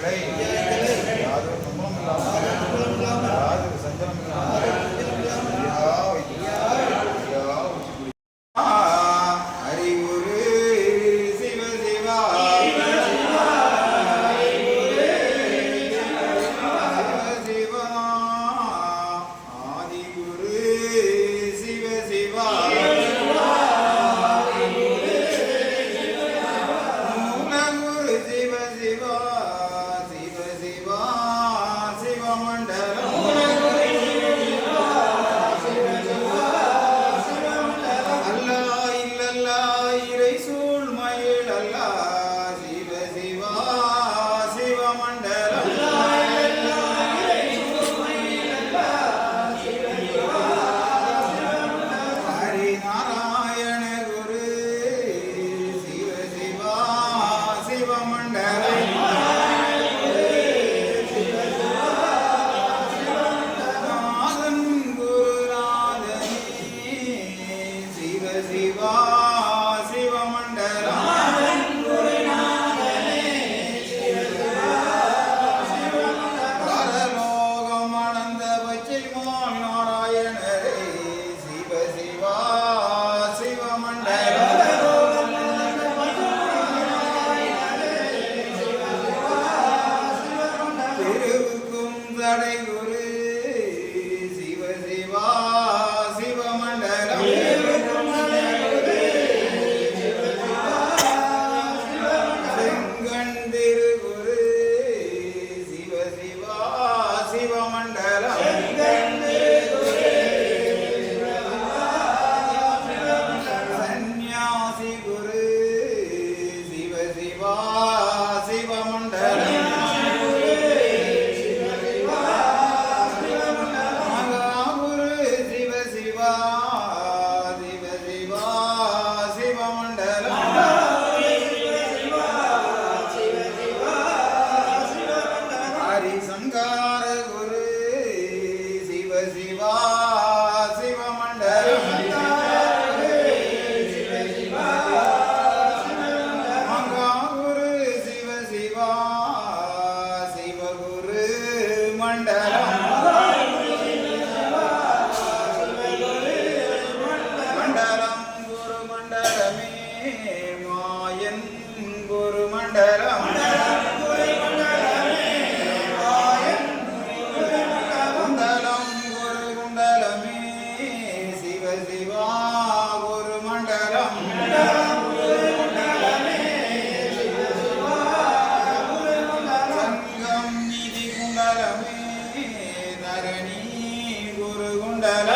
their name. தரணி குரு குண்டல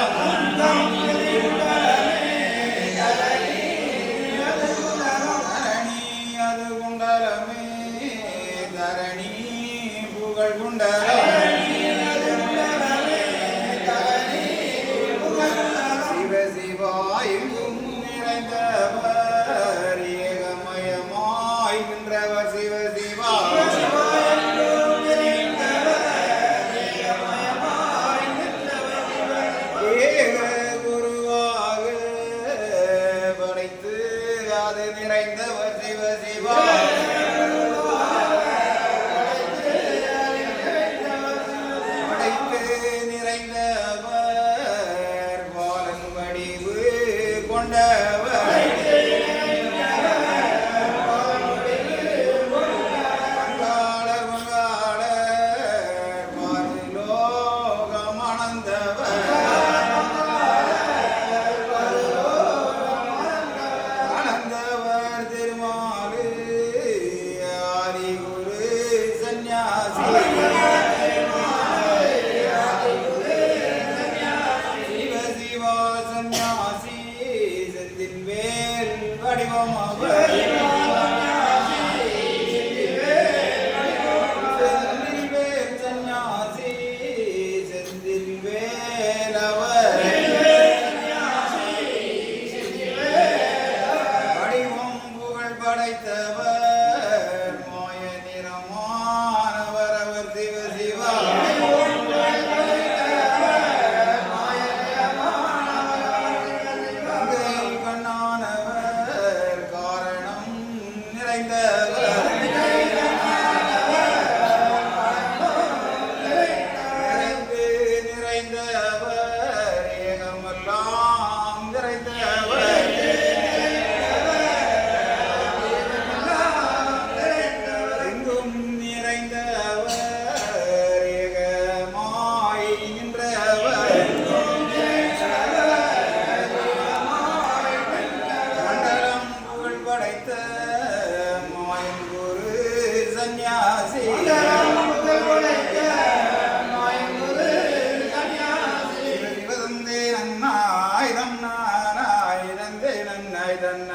ಇದನ್ನ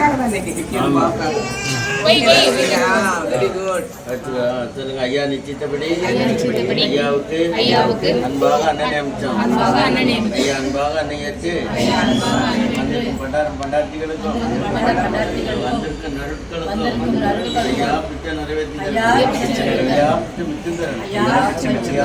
உனக்காக தான் இன்னைக்கு ஐயா நிச்சயத்தபடி ஐயாவுக்கு ஐயாவுக்கு. அன்பாக அண்ணன் நியமிச்சோம். அன்பாக அண்ணன். ஐயா அன்பாக பண்டாரம் நருட்களுக்கும் ஐயா பிச்சை நிறைவேற்றி ஐயா பிச்சை நிறைவேற்றி ஐயா பிச்சை